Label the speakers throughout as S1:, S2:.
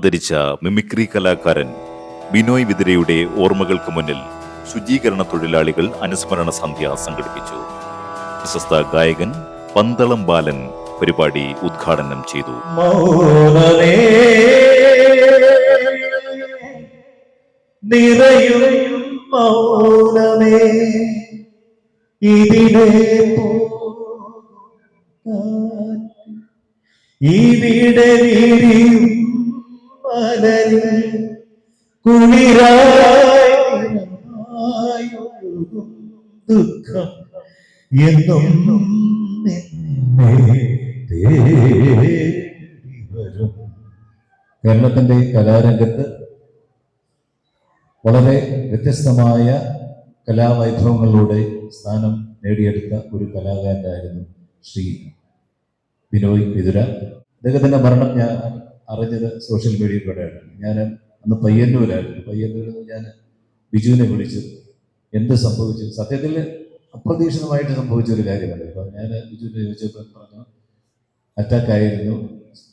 S1: അന്തരിച്ച മിമിക്രി കലാകാരൻ ബിനോയ് വിതിരയുടെ ഓർമ്മകൾക്ക് മുന്നിൽ ശുചീകരണ തൊഴിലാളികൾ അനുസ്മരണ സന്ധ്യ സംഘടിപ്പിച്ചു. പ്രശസ്ത ഗായകൻ പന്തളം ബാലൻ പരിപാടി ഉദ്ഘാടനം ചെയ്തു.
S2: നിറയും മൗനമേ ഇതിലെ ഇവിടെ വിരിയും ദുഃഖം എന്നും കേരളത്തിന്റെ കലാരംഗത്ത് വളരെ വ്യത്യസ്തമായ കലാവൈഭവങ്ങളിലൂടെ സ്ഥാനം നേടിയെടുത്ത ഒരു കലാകാരനായിരുന്നു ശ്രീ ബിനോയ് വിതുര അദ്ദേഹത്തിന്റെ മരണം ഞാൻ അറിഞ്ഞത് സോഷ്യൽ മീഡിയയിലൂടെയാണ്. ഞാൻ അന്ന് പയ്യന്നൂരായിരുന്നു. പയ്യന്നൂരിൽ നിന്ന് ഞാൻ ബിജുവിനെ വിളിച്ചു എന്ത് സംഭവിച്ചു? സത്യത്തിൽ അപ്രതീക്ഷിതമായിട്ട് സംഭവിച്ച ഒരു കാര്യമല്ല? ഇപ്പം ഞാൻ ബിജുവിനെ ചോദിച്ചപ്പോൾ പറഞ്ഞു അറ്റാക്കായിരുന്നു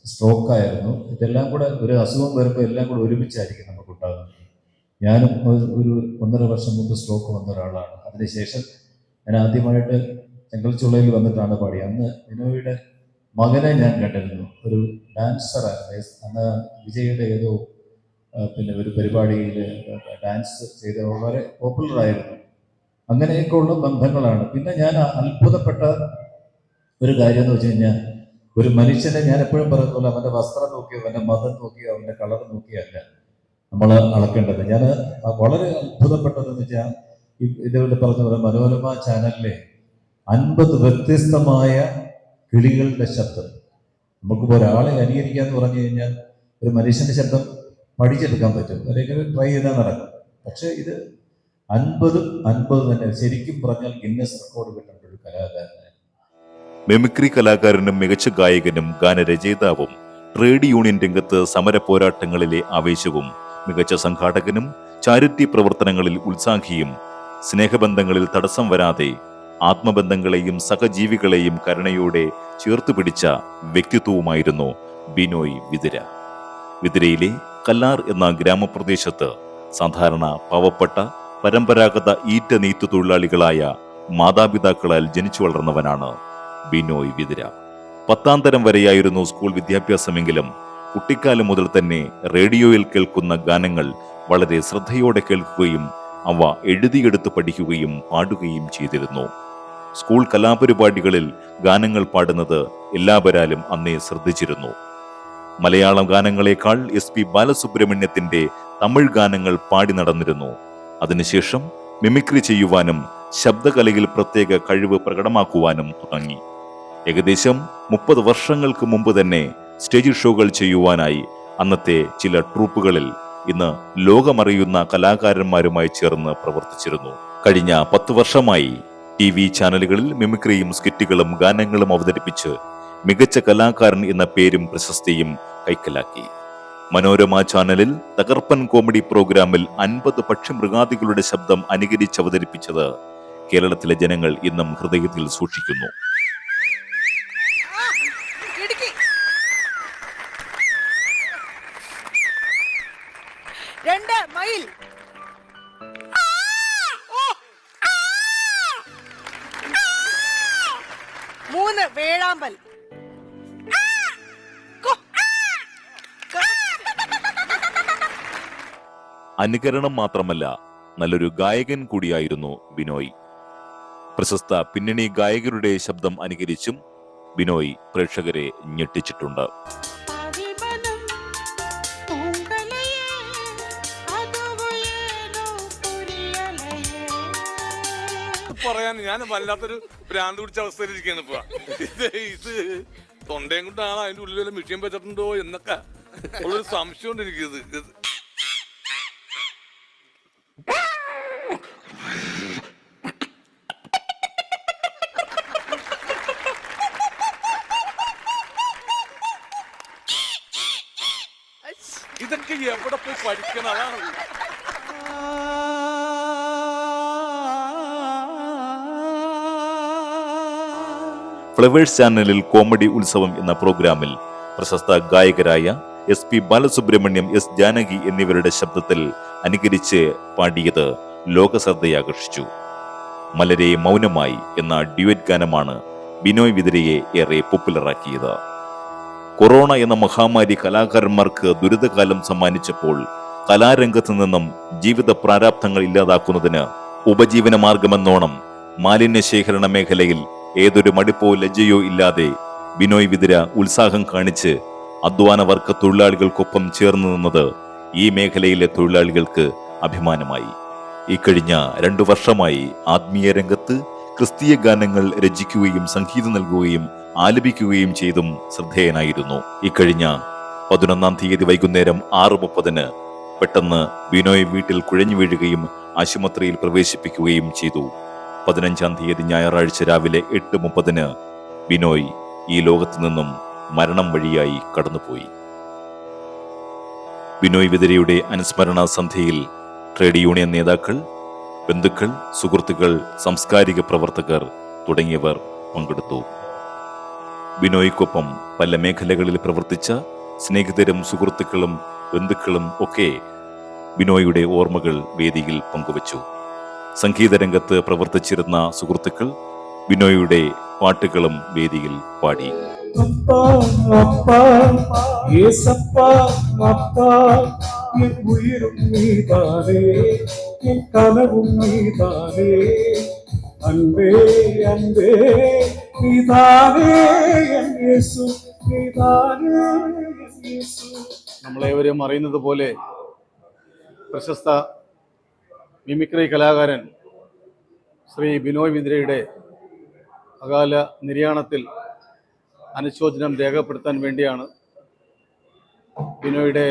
S2: സ്ട്രോക്ക് ആയിരുന്നു ഇതെല്ലാം കൂടെ ഒരു അസുഖം വരുമ്പോൾ എല്ലാം കൂടെ ഒരുമിച്ചായിരിക്കും നമുക്ക് ഉണ്ടാകുന്നത്. ഞാനും ഒരു- ഒന്നര വർഷം മുമ്പ് സ്ട്രോക്ക് വന്ന ഒരാളാണ്. അതിനുശേഷം ഞാൻ ആദ്യമായിട്ട് ചെങ്കൽച്ചുളയിൽ വന്നിട്ടാണ് പാടി അന്ന് വിനോയുടെ മകനെ ഞാൻ കണ്ടിരുന്നു. ഒരു ഡാൻസറാണ് അന്ന് വിജയുടെ ഏതോ പിന്നെ ഒരു പരിപാടിയിൽ ഡാൻസ് ചെയ്ത വളരെ പോപ്പുലർ ആയിരുന്നു. അങ്ങനെയൊക്കെയുള്ള ബന്ധങ്ങളാണ്. പിന്നെ ഞാൻ അത്ഭുതപ്പെട്ട ഒരു കാര്യം എന്ന് വെച്ച് കഴിഞ്ഞാൽ ഒരു മനുഷ്യനെ ഞാൻ എപ്പോഴും പറയുന്ന പോലെ അവന്റെ വസ്ത്രം നോക്കിയോ അവന്റെ മതം നോക്കിയോ അവന്റെ കളർ നോക്കിയോ അല്ല നമ്മൾ അളക്കേണ്ടത്. ഞാൻ വളരെ അത്ഭുതപ്പെട്ടതെന്ന് വെച്ചാൽ ഇതേപോലെ പറഞ്ഞ പോലെ മനോരമ ചാനലിലെ അൻപത് വ്യത്യസ്തമായ കിളികളുടെ ശബ്ദം. നമുക്കിപ്പോൾ ഒരാളെ അനുകരിക്കുക എന്ന് പറഞ്ഞു കഴിഞ്ഞാൽ ഒരു മനുഷ്യന്റെ ശബ്ദം പഠിച്ചെടുക്കാൻ പറ്റും. അല്ലെങ്കിൽ ട്രൈ ചെയ്താൽ നടക്കും. പക്ഷേ ഇത് അൻപത് അൻപത് തന്നെ. ശരിക്കും പറഞ്ഞാൽ ഗിന്നസ് റെക്കോർഡ് കിട്ടേണ്ട ഒരു കലാകാരനാണ്
S1: മെമിക്രി കലാകാരനും മികച്ച ഗായകനും ഗാനരചയിതാവും ട്രേഡ് യൂണിയൻ രംഗത്ത് സമര പോരാട്ടങ്ങളിലെ ആവേശവും മികച്ച സംഘാടകനും ചാരിറ്റി പ്രവർത്തനങ്ങളിൽ ഉത്സാഹിയും സ്നേഹബന്ധങ്ങളിൽ തടസ്സം വരാതെ ആത്മബന്ധങ്ങളെയും സഹജീവികളെയും കരുണയോടെ ചേർത്തു പിടിച്ച വ്യക്തിത്വവുമായിരുന്നു ബിനോയ് വിതിര. വിതിരയിലെ കല്ലാർ എന്ന ഗ്രാമപ്രദേശത്ത് സാധാരണ പാവപ്പെട്ട പരമ്പരാഗത ഈറ്റ നെയ്ത്ത് തൊഴിലാളികളായ മാതാപിതാക്കളാൽ ജനിച്ചു വളർന്നവനാണ് ബിനോയ് വിതിര. പത്താം തരം വരെയായിരുന്നു സ്കൂൾ വിദ്യാഭ്യാസമെങ്കിലും കുട്ടിക്കാലം മുതൽ തന്നെ റേഡിയോയിൽ കേൾക്കുന്ന ഗാനങ്ങൾ വളരെ ശ്രദ്ധയോടെ കേൾക്കുകയും അവ എഴുതിയെടുത്ത് പഠിക്കുകയും പാടുകയും ചെയ്തിരുന്നു. സ്കൂൾ കലാപരിപാടികളിൽ ഗാനങ്ങൾ പാടുന്നത് എല്ലാവരാലും അന്നേ ശ്രദ്ധിച്ചിരുന്നു. മലയാളം ഗാനങ്ങളെക്കാൾ എസ് പി ബാലസുബ്രഹ്മണ്യത്തിന്റെ തമിഴ് ഗാനങ്ങൾ പാടി നടന്നിരുന്നു. അതിനുശേഷം മിമിക്രി ചെയ്യുവാനും ശബ്ദകലയിൽ പ്രത്യേക കഴിവ് പ്രകടമാക്കുവാനും തുടങ്ങി. ഏകദേശം മുപ്പത് വർഷങ്ങൾക്ക് മുമ്പ് തന്നെ സ്റ്റേജ് ഷോകൾ ചെയ്യുവാനായി അന്നത്തെ ചില ട്രൂപ്പുകളിൽ ഇന്ന് ലോകമറിയുന്ന കലാകാരന്മാരുമായി ചേർന്ന് പ്രവർത്തിച്ചിരുന്നു. കഴിഞ്ഞ പത്ത് വർഷമായി ടി വി ചാനലുകളിൽ മിമിക്രിയും സ്കിറ്റുകളും ഗാനങ്ങളും അവതരിപ്പിച്ച് മികച്ച കലാകാരൻ എന്ന പേരും പ്രശസ്തിയും കൈക്കലാക്കി. മനോരമ ചാനലിൽ തകർപ്പൻ കോമഡി പ്രോഗ്രാമിൽ അൻപത് പക്ഷിമൃഗാദികളുടെ ശബ്ദം അനുകരിച്ച് അവതരിപ്പിച്ചത് കേരളത്തിലെ ജനങ്ങൾ ഇന്നും ഹൃദയത്തിൽ സൂക്ഷിക്കുന്നു.
S3: രണ്ട് മൈൽ. വേഴാമ്പൽ.
S1: അനുകരണം മാത്രമല്ല നല്ലൊരു ഗായകൻ കൂടിയായിരുന്നു ബിനോയ്. പ്രശസ്ത പിന്നണി ഗായകരുടെ ശബ്ദം അനുകരിച്ചും ബിനോയ് പ്രേക്ഷകരെ ഞെട്ടിച്ചിട്ടുണ്ട്.
S4: പറയാൻ ഞാൻ വല്ലാത്തൊരു ഭ്രാന്ത് പിടിച്ച അവസ്ഥയിലിരിക്കുകയാണ് ഇപ്പൊ. ഇത് ഇത് തൊണ്ടയും കൊണ്ടാണ് അതിന്റെ ഉള്ളിൽ വല്ല മിഷ്യം വെച്ചിട്ടുണ്ടോ എന്നൊക്കെ ഉള്ളൊരു സംശയം ഉണ്ട് ഇത് ഇതൊക്കെ എവിടെ പോയി പഠിക്കണം? അതാണ്
S1: ഫ്ലവേഴ്സ് ചാനലിൽ കോമഡി ഉത്സവം എന്ന പ്രോഗ്രാമിൽ പ്രശസ്ത ഗായകരായ S P Balasubrahmanyam S Janaki എന്നിവരുടെ ശബ്ദത്തിൽ അനുകരിച്ച് പാടിയത് ലോകശ്രദ്ധയാകർഷിച്ചു. മലരെ മൗനമായി എന്ന ഡ്യുവറ്റ് ഗാനമാണ് ബിനോയ് വിതിരയെ ഏറെ പോപ്പുലറാക്കിയത്. കൊറോണ എന്ന മഹാമാരി കലാകാരന്മാർക്ക് ദുരിതകാലം സമ്മാനിച്ചപ്പോൾ കലാരംഗത്തു നിന്നും ജീവിത പ്രാരാബ്ധങ്ങൾ ഇല്ലാതാക്കുന്നതിന് ഉപജീവന മാർഗമെന്നോണം മാലിന്യ ശേഖരണ മേഖലയിൽ ഏതൊരു മടുപ്പോ ലജ്ജയോ ഇല്ലാതെ ബിനോയ് വിതിര ഉത്സാഹം കാണിച്ച് അധ്വാന വർഗ തൊഴിലാളികൾക്കൊപ്പം ചേർന്ന് നിന്നത് ഈ മേഖലയിലെ തൊഴിലാളികൾക്ക് അഭിമാനമായി. ഇക്കഴിഞ്ഞ രണ്ടു വർഷമായി ആത്മീയ രംഗത്ത് ക്രിസ്തീയ ഗാനങ്ങൾ രചിക്കുകയും സംഗീതം നൽകുകയും ആലപിക്കുകയും ചെയ്തും ശ്രദ്ധേയനായിരുന്നു. ഇക്കഴിഞ്ഞ പതിനൊന്നാം തീയതി വൈകുന്നേരം ആറ് മുപ്പതിന് പെട്ടെന്ന് ബിനോയ് വീട്ടിൽ കുഴഞ്ഞു വീഴുകയും ആശുപത്രിയിൽ പ്രവേശിപ്പിക്കുകയും ചെയ്തു. പതിനഞ്ചാം തീയതി ഞായറാഴ്ച രാവിലെ എട്ട് മുപ്പതിന് ബിനോയ് ഈ ലോകത്തു നിന്നും മരണം വഴിയായി കടന്നുപോയി. ബിനോയ് വിതിരയുടെ അനുസ്മരണ സന്ധ്യയിൽ ട്രേഡ് യൂണിയൻ നേതാക്കൾ ബന്ധുക്കൾ സുഹൃത്തുക്കൾ സാംസ്കാരിക പ്രവർത്തകർ തുടങ്ങിയവർ പങ്കെടുത്തു. ബിനോയ്ക്കൊപ്പം പല മേഖലകളിൽ പ്രവർത്തിച്ച സ്നേഹിതരും സുഹൃത്തുക്കളും ബന്ധുക്കളും ഒക്കെ ബിനോയുടെ ഓർമ്മകൾ വേദിയിൽ പങ്കുവച്ചു. സംഗീതരംഗത്ത് പ്രവർത്തിച്ചിരുന്ന സുഹൃത്തുക്കൾ ബിനോയുടെ പാട്ടുകളും വേദിയിൽ പാടി.
S5: കനവും
S6: നമ്മളേവരും അറിയുന്നത് പോലെ പ്രശസ്ത മിമിക്രി കലാകാരൻ ശ്രീ ബിനോയ് ബിന്ദ്രയുടെ അകാല നിര്യാണത്തിൽ അനുശോചനം രേഖപ്പെടുത്താൻ വേണ്ടിയാണ് ബിനോയുടെ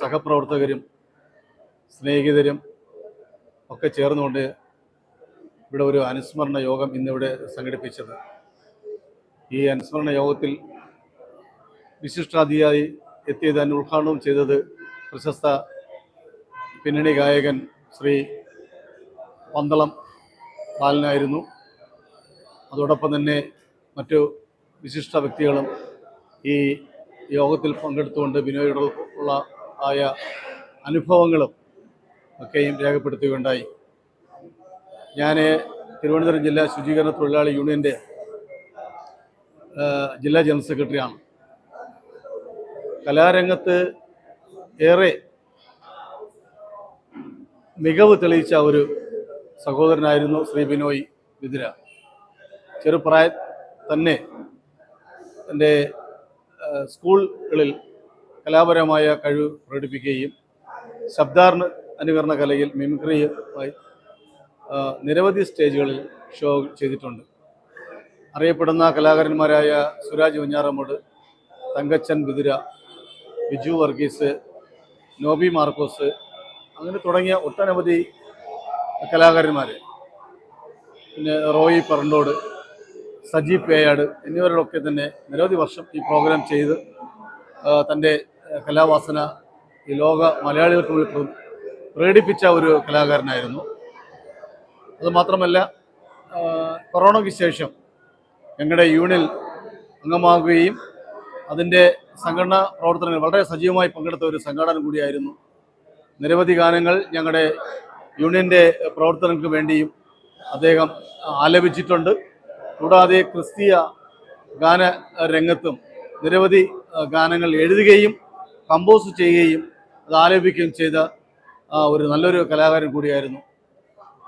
S6: സഹപ്രവർത്തകരും സ്നേഹിതരും ഒക്കെ ചേർന്നുകൊണ്ട് ഇവിടെ ഒരു അനുസ്മരണ യോഗം ഇന്നിവിടെ സംഘടിപ്പിച്ചത്. ഈ അനുസ്മരണ യോഗത്തിൽ വിശിഷ്ടാതിയായി എത്തിയത് ഉദ്ഘാടനം ചെയ്തത് പ്രശസ്ത പിന്നണി ഗായകൻ ശ്രീ പന്തളം ബാലനായിരുന്നു. അതോടൊപ്പം തന്നെ മറ്റു വിശിഷ്ട വ്യക്തികളും ഈ യോഗത്തിൽ പങ്കെടുത്തുകൊണ്ട് ബിനോയുടെ ഉള്ള ആയ അനുഭവങ്ങളും ഒക്കെയും രേഖപ്പെടുത്തുകയുണ്ടായി. ഞാൻ തിരുവനന്തപുരം ജില്ലാ ശുചീകരണ തൊഴിലാളി യൂണിയന്റെ ജില്ലാ ജനറൽ സെക്രട്ടറിയാണ്. കലാരംഗത്ത് ഏറെ മികവ് തെളിയിച്ച ഒരു സഹോദരനായിരുന്നു ശ്രീ ബിനോയ് വിതുര ചെറുപ്രായ തന്നെ എന്റെ സ്കൂളുകളിൽ കലാപരമായ കഴിവ് പ്രകടിപ്പിക്കുകയും ശബ്ദാർണ അനുകരണ കലയിൽ മിമിക്രിയുമായി നിരവധി സ്റ്റേജുകളിൽ ഷോ ചെയ്തിട്ടുണ്ട്. അറിയപ്പെടുന്ന കലാകാരന്മാരായ സുരാജ് വഞ്ഞാറമ്മൂട് തങ്കച്ചൻ ബിദുര ബിജു വർഗീസ് നോബി മാർക്കോസ് അങ്ങനെ തുടങ്ങിയ ഒട്ടനവധി കലാകാരന്മാർ പിന്നെ റോയി പറണ്ടോട് സജി പേയാട് എന്നിവരോടൊക്കെ തന്നെ നിരവധി വർഷം ഈ പ്രോഗ്രാം ചെയ്ത് തന്റെ കലാവാസന ഈ ലോക മലയാളികൾക്ക് മുന്നിൽ പ്ര- പ്രകടിപ്പിച്ച ഒരു കലാകാരനായിരുന്നു. അതുമാത്രമല്ല കൊറോണയ്ക്ക് ശേഷം ഞങ്ങളുടെ യൂണിൽ അംഗമാകുകയും അതിന്റെ സംഘടനാ പ്രവർത്തനങ്ങൾ വളരെ സജീവമായി പങ്കെടുത്ത ഒരു സംഘടന കൂടിയായിരുന്നു നിരവധി ഗാനങ്ങൾ ഞങ്ങളുടെ യൂണിയന്റെ പ്രവർത്തനങ്ങൾക്ക് വേണ്ടിയും അദ്ദേഹം ആലപിച്ചിട്ടുണ്ട്. കൂടാതെ ക്രിസ്തീയ ഗാന രംഗത്തും നിരവധി ഗാനങ്ങൾ എഴുതുകയും കമ്പോസ് ചെയ്യുകയും അത് ആലപിക്കുകയും ചെയ്ത ഒരു നല്ലൊരു കലാകാരൻ കൂടിയായിരുന്നു.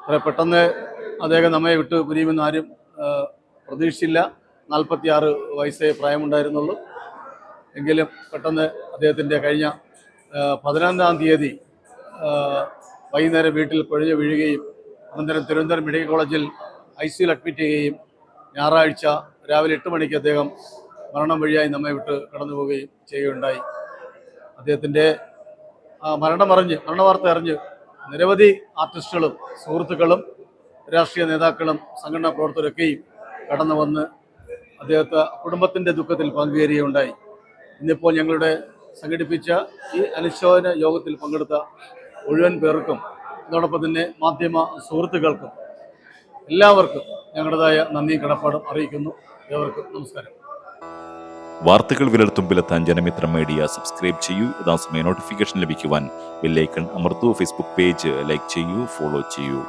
S6: അത്ര പെട്ടെന്ന് അദ്ദേഹം നമ്മെ വിട്ട് പിരിയുമെന്ന് ആരും പ്രതീക്ഷിച്ചില്ല. നാൽപ്പത്തിയാറ് വയസ്സേ പ്രായമുണ്ടായിരുന്നുള്ളൂ. എങ്കിലും പെട്ടെന്ന് അദ്ദേഹത്തിന്റെ കഴിഞ്ഞ പതിനൊന്നാം തീയതി വൈകുന്നേരം വീട്ടിൽ കുഴഞ്ഞു വീഴുകയും അനന്തരം തിരുവനന്തപുരം മെഡിക്കൽ കോളേജിൽ ഐ സിയിൽ അഡ്മിറ്റ് ചെയ്യുകയും ഞായറാഴ്ച രാവിലെ എട്ട് മണിക്ക് അദ്ദേഹം മരണം വഴിയായി നമ്മെ വിട്ട് കടന്നു പോവുകയും ചെയ്യുകയുണ്ടായി. അദ്ദേഹത്തിന്റെ മരണമറിഞ്ഞ് മരണവാർത്ത അറിഞ്ഞ് നിരവധി ആർട്ടിസ്റ്റുകളും സുഹൃത്തുക്കളും രാഷ്ട്രീയ നേതാക്കളും സംഘടനാ പ്രവർത്തകരൊക്കെയും കടന്നു വന്ന് അദ്ദേഹത്തെ കുടുംബത്തിന്റെ ദുഃഖത്തിൽ പങ്കുചേരുകയുണ്ടായി. ഇന്നിപ്പോൾ ഞങ്ങളുടെ സംഘടിപ്പിച്ച ഈ അനുശോചന യോഗത്തിൽ പങ്കെടുത്ത മുഴുവൻ പേർക്കും അതോടൊപ്പം തന്നെ മാധ്യമ സുഹൃത്തുക്കൾക്കും എല്ലാവർക്കും ഞങ്ങളുടേതായ നന്ദി കടപ്പാടും അറിയിക്കുന്നു. ഏവർക്കും നമസ്കാരം.
S1: വാർത്തകൾ വിരൽത്തുമ്പിലെത്താൻ ജനമിത്ര മീഡിയ സബ്സ്ക്രൈബ് ചെയ്യൂ. യഥാസമയം നോട്ടിഫിക്കേഷൻ ലഭിക്കുവാൻ ബെല്ലൈക്കൺ അമർത്തൂ. ഫേസ്ബുക്ക് പേജ് ലൈക്ക് ചെയ്യൂ. ഫോളോ ചെയ്യൂ.